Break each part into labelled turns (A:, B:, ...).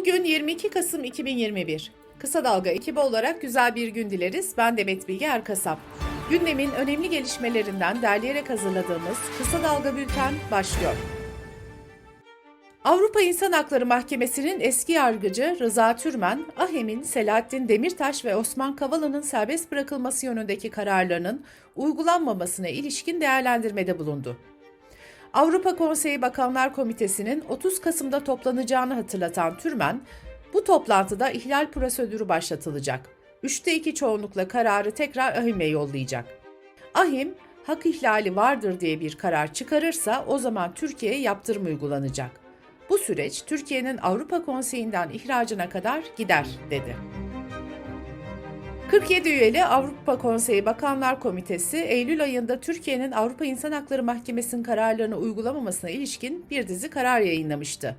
A: Bugün 22 Kasım 2021. Kısa Dalga ekibi olarak güzel bir gün dileriz. Ben Demet Bilge Erkasap. Gündemin önemli gelişmelerinden derleyerek hazırladığımız Kısa Dalga Bülten başlıyor. Avrupa İnsan Hakları Mahkemesi'nin eski yargıcı Rıza Türmen, Ahem'in Selahattin Demirtaş ve Osman Kavala'nın serbest bırakılması yönündeki kararlarının uygulanmamasına ilişkin değerlendirmede bulundu. Avrupa Konseyi Bakanlar Komitesi'nin 30 Kasım'da toplanacağını hatırlatan Türmen, bu toplantıda ihlal prosedürü başlatılacak. Üçte iki çoğunlukla kararı tekrar Ahim'e yollayacak. Ahim, hak ihlali vardır diye bir karar çıkarırsa o zaman Türkiye'ye yaptırım uygulanacak. Bu süreç Türkiye'nin Avrupa Konseyi'nden ihracına kadar gider, dedi. 47 üyeli Avrupa Konseyi Bakanlar Komitesi, Eylül ayında Türkiye'nin Avrupa İnsan Hakları Mahkemesi'nin kararlarını uygulamamasına ilişkin bir dizi karar yayınlamıştı.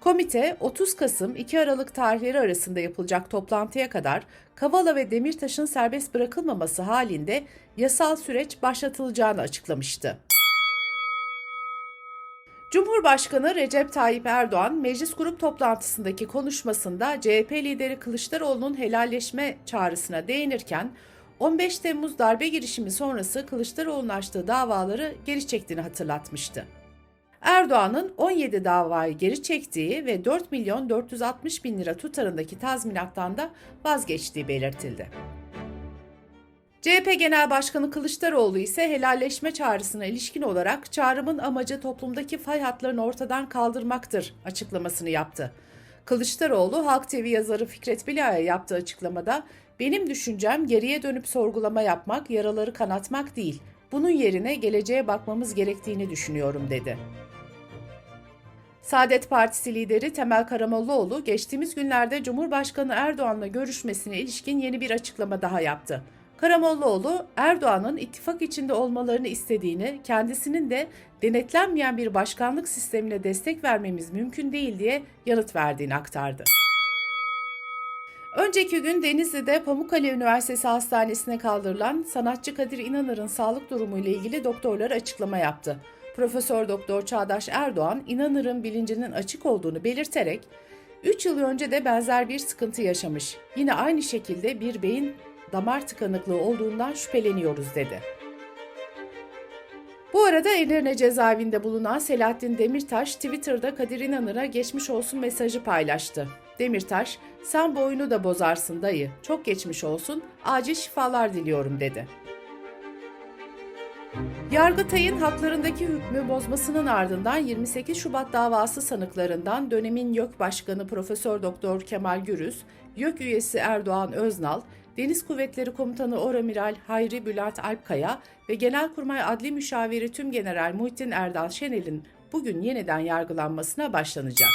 A: Komite, 30 Kasım 2 Aralık tarihleri arasında yapılacak toplantıya kadar Kavala ve Demirtaş'ın serbest bırakılmaması halinde yasal süreç başlatılacağını açıklamıştı. Cumhurbaşkanı Recep Tayyip Erdoğan meclis grup toplantısındaki konuşmasında CHP lideri Kılıçdaroğlu'nun helalleşme çağrısına değinirken 15 Temmuz darbe girişimi sonrası Kılıçdaroğlu'nun açtığı davaları geri çektiğini hatırlatmıştı. Erdoğan'ın 17 davayı geri çektiği ve 4 milyon 460 bin lira tutarındaki tazminattan da vazgeçtiği belirtildi. CHP Genel Başkanı Kılıçdaroğlu ise helalleşme çağrısına ilişkin olarak çağrımın amacı toplumdaki fay hatlarını ortadan kaldırmaktır açıklamasını yaptı. Kılıçdaroğlu Halk TV yazarı Fikret Bilay'a yaptığı açıklamada benim düşüncem geriye dönüp sorgulama yapmak, yaraları kanatmak değil. Bunun yerine geleceğe bakmamız gerektiğini düşünüyorum dedi. Saadet Partisi lideri Temel Karamollaoğlu geçtiğimiz günlerde Cumhurbaşkanı Erdoğan'la görüşmesine ilişkin yeni bir açıklama daha yaptı. Karamollaoğlu, Erdoğan'ın ittifak içinde olmalarını istediğini, kendisinin de denetlenmeyen bir başkanlık sistemine destek vermemiz mümkün değil diye yanıt verdiğini aktardı. Önceki gün Denizli'de Pamukkale Üniversitesi Hastanesi'ne kaldırılan sanatçı Kadir İnanır'ın sağlık durumuyla ilgili doktorlar açıklama yaptı. Profesör Doktor Çağdaş Erdoğan, İnanır'ın bilincinin açık olduğunu belirterek, 3 yıl önce de benzer bir sıkıntı yaşamış. Yine aynı şekilde bir beyin damar tıkanıklığı olduğundan şüpheleniyoruz dedi. Bu arada Edirne cezaevinde bulunan Selahattin Demirtaş Twitter'da Kadir İnanır'a geçmiş olsun mesajı paylaştı. Demirtaş, sen boyunu da bozarsın dayı, çok geçmiş olsun, acil şifalar diliyorum dedi. Yargıtay'ın haklarındaki hükmü bozmasının ardından 28 Şubat davası sanıklarından dönemin YÖK Başkanı Profesör Doktor Kemal Gürüz, YÖK üyesi Erdoğan Öznal, Deniz Kuvvetleri Komutanı Oramiral Hayri Bülent Alpkaya ve Genelkurmay Adli Müşaviri Tümgeneral Muhittin Erdal Şenel'in bugün yeniden yargılanmasına başlanacak.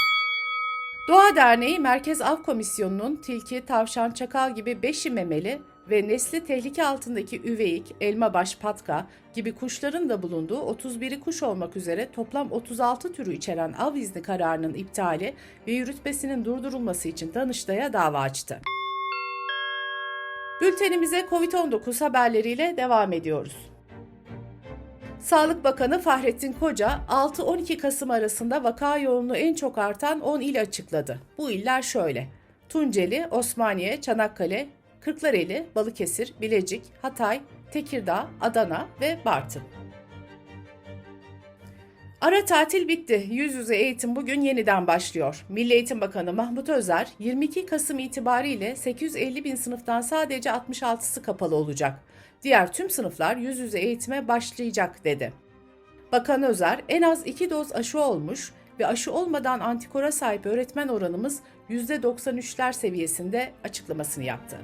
A: Doğa Derneği Merkez Av Komisyonu'nun tilki, tavşan, çakal gibi beşi memeli ve nesli tehlike altındaki üveyik, elmabaş, patka gibi kuşların da bulunduğu 31'i kuş olmak üzere toplam 36 türü içeren av izni kararının iptali ve yürütmesinin durdurulması için Danıştay'a dava açtı. Bültenimize COVID-19 haberleriyle devam ediyoruz. Sağlık Bakanı Fahrettin Koca 6-12 Kasım arasında vaka yoğunluğu en çok artan 10 il açıkladı. Bu iller şöyle. Tunceli, Osmaniye, Çanakkale, Kırklareli, Balıkesir, Bilecik, Hatay, Tekirdağ, Adana ve Bartın. Ara tatil bitti. Yüz yüze eğitim bugün yeniden başlıyor. Milli Eğitim Bakanı Mahmut Özer, 22 Kasım itibariyle 850 bin sınıftan sadece 66'sı kapalı olacak. Diğer tüm sınıflar yüz yüze eğitime başlayacak dedi. Bakan Özer, en az 2 doz aşı olmuş ve aşı olmadan antikora sahip öğretmen oranımız %93'ler seviyesinde açıklamasını yaptı.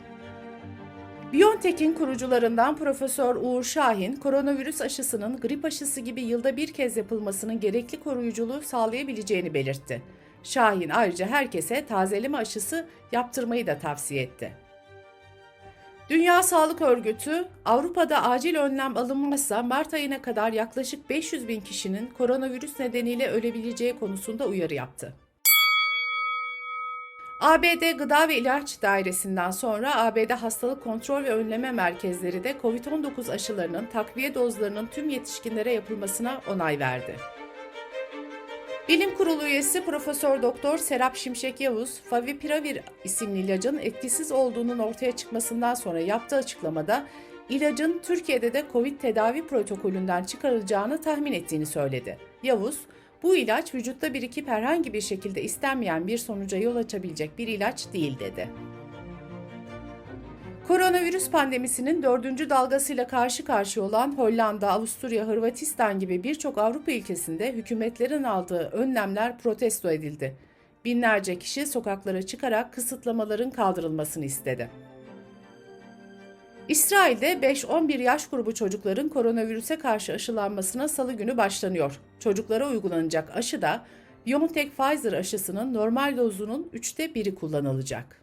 A: BioNTech'in kurucularından Profesör Uğur Şahin, koronavirüs aşısının grip aşısı gibi yılda bir kez yapılmasının gerekli koruyuculuğu sağlayabileceğini belirtti. Şahin ayrıca herkese tazeleme aşısı yaptırmayı da tavsiye etti. Dünya Sağlık Örgütü, Avrupa'da acil önlem alınmazsa Mart ayına kadar yaklaşık 500 bin kişinin koronavirüs nedeniyle ölebileceği konusunda uyarı yaptı. ABD Gıda ve İlaç Dairesi'nden sonra ABD Hastalık Kontrol ve Önleme Merkezleri de COVID-19 aşılarının takviye dozlarının tüm yetişkinlere yapılmasına onay verdi. Bilim Kurulu üyesi Profesör Doktor Serap Şimşek Yavuz, Favipiravir isimli ilacın etkisiz olduğunun ortaya çıkmasından sonra yaptığı açıklamada ilacın Türkiye'de de Covid tedavi protokolünden çıkarılacağını tahmin ettiğini söyledi. Yavuz, bu ilaç vücutta birikip herhangi bir şekilde istenmeyen bir sonuca yol açabilecek bir ilaç değil dedi. Koronavirüs pandemisinin dördüncü dalgasıyla karşı karşıya olan Hollanda, Avusturya, Hırvatistan gibi birçok Avrupa ülkesinde hükümetlerin aldığı önlemler protesto edildi. Binlerce kişi sokaklara çıkarak kısıtlamaların kaldırılmasını istedi. İsrail'de 5-11 yaş grubu çocukların koronavirüse karşı aşılanmasına salı günü başlanıyor. Çocuklara uygulanacak aşı da BioNTech Pfizer aşısının normal dozunun üçte biri kullanılacak.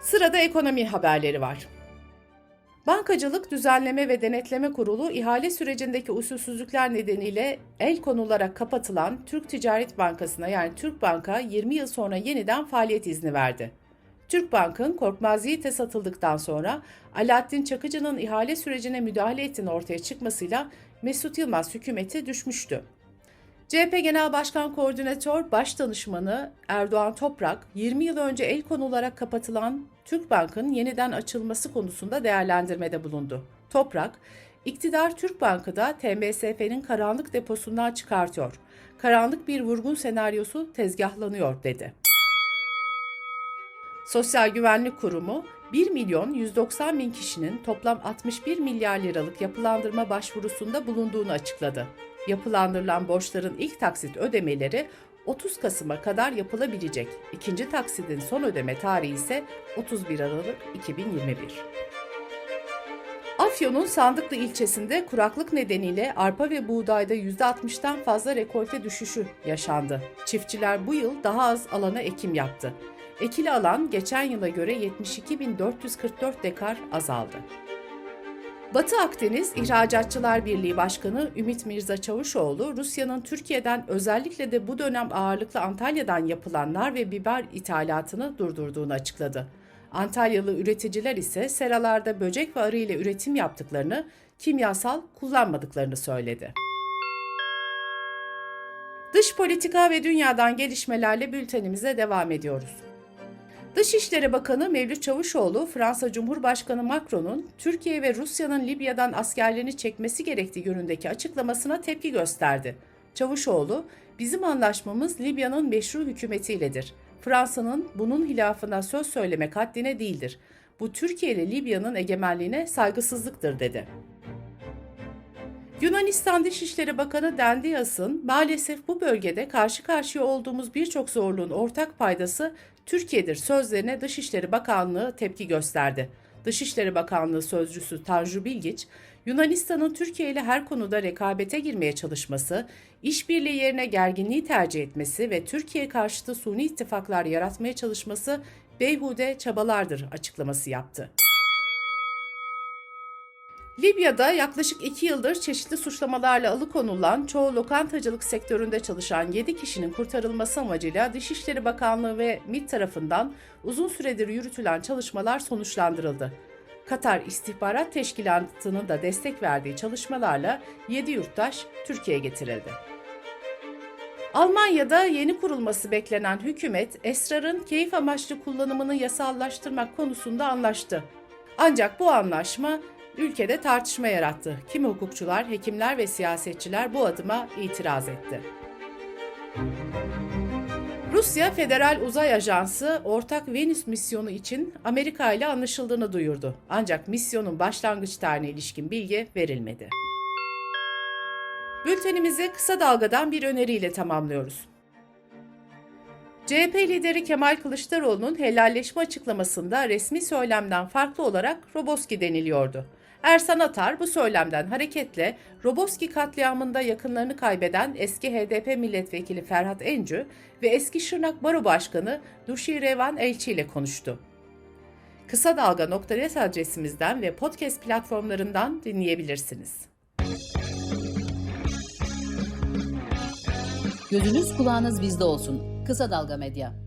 A: Sırada ekonomi haberleri var. Bankacılık Düzenleme ve Denetleme Kurulu ihale sürecindeki usulsüzlükler nedeniyle el konularak kapatılan Türk Ticaret Bankası'na yani Türk Bank'a 20 yıl sonra yeniden faaliyet izni verdi. Türk Bank'ın Korkmaz Yiğit'e satıldıktan sonra Alaaddin Çakıcı'nın ihale sürecine müdahale ettiğini ortaya çıkmasıyla Mesut Yılmaz hükümeti düşmüştü. CHP Genel Başkan Koordinatör Başdanışmanı Erdoğan Toprak, 20 yıl önce el konularak kapatılan Türk Bank'ın yeniden açılması konusunda değerlendirmede bulundu. Toprak, iktidar Türk Bank'ı da TMSF'nin karanlık deposundan çıkartıyor. Karanlık bir vurgun senaryosu tezgahlanıyor dedi. Sosyal Güvenlik Kurumu 1 milyon 190 bin kişinin toplam 61 milyar liralık yapılandırma başvurusunda bulunduğunu açıkladı. Yapılandırılan borçların ilk taksit ödemeleri 30 Kasım'a kadar yapılabilecek. İkinci taksidin son ödeme tarihi ise 31 Aralık 2021. Afyon'un Sandıklı ilçesinde kuraklık nedeniyle arpa ve buğdayda %60'tan fazla rekolte düşüşü yaşandı. Çiftçiler bu yıl daha az alana ekim yaptı. Ekili alan geçen yıla göre 72.444 dekar azaldı. Batı Akdeniz İhracatçılar Birliği Başkanı Ümit Mirza Çavuşoğlu, Rusya'nın Türkiye'den özellikle de bu dönem ağırlıklı Antalya'dan yapılan nar ve biber ithalatını durdurduğunu açıkladı. Antalyalı üreticiler ise seralarda böcek ve arı ile üretim yaptıklarını, kimyasal kullanmadıklarını söyledi. Dış politika ve dünyadan gelişmelerle bültenimize devam ediyoruz. Dışişleri Bakanı Mevlüt Çavuşoğlu, Fransa Cumhurbaşkanı Macron'un Türkiye ve Rusya'nın Libya'dan askerlerini çekmesi gerektiği yönündeki açıklamasına tepki gösterdi. Çavuşoğlu, bizim anlaşmamız Libya'nın meşru hükümetiyledir. Fransa'nın bunun hilafına söz söylemek haddine değildir. Bu Türkiye ile Libya'nın egemenliğine saygısızlıktır dedi. Yunanistan Dışişleri Bakanı Dendias'ın maalesef bu bölgede karşı karşıya olduğumuz birçok zorluğun ortak paydası Türkiye'dir sözlerine Dışişleri Bakanlığı tepki gösterdi. Dışişleri Bakanlığı sözcüsü Tanju Bilgiç, Yunanistan'ın Türkiye ile her konuda rekabete girmeye çalışması, işbirliği yerine gerginliği tercih etmesi ve Türkiye karşıtı suni ittifaklar yaratmaya çalışması beyhude çabalardır açıklaması yaptı. Libya'da yaklaşık iki yıldır çeşitli suçlamalarla alıkonulan çoğu lokantacılık sektöründe çalışan 7 kişinin kurtarılması amacıyla Dışişleri Bakanlığı ve MİT tarafından uzun süredir yürütülen çalışmalar sonuçlandırıldı. Katar İstihbarat Teşkilatı'nın da destek verdiği çalışmalarla 7 yurttaş Türkiye'ye getirildi. Almanya'da yeni kurulması beklenen hükümet esrarın keyif amaçlı kullanımını yasallaştırmak konusunda anlaştı. Ancak bu anlaşma ülkede tartışma yarattı. Kimi hukukçular, hekimler ve siyasetçiler bu adıma itiraz etti. Rusya Federal Uzay Ajansı ortak Venüs misyonu için Amerika ile anlaşıldığını duyurdu. Ancak misyonun başlangıç tarihine ilişkin bilgi verilmedi. Bültenimizi kısa dalgadan bir öneriyle tamamlıyoruz. CHP lideri Kemal Kılıçdaroğlu'nun helalleşme açıklamasında resmi söylemden farklı olarak Roboski deniliyordu. Ersan Atar bu söylemden hareketle Roboski katliamında yakınlarını kaybeden eski HDP milletvekili Ferhat Encü ve eski Şırnak Baro Başkanı Duşi Revan Elçi ile konuştu. Kısa Dalga.net adresimizden ve podcast platformlarından dinleyebilirsiniz.
B: Gözünüz kulağınız bizde olsun. Kısa Dalga Medya.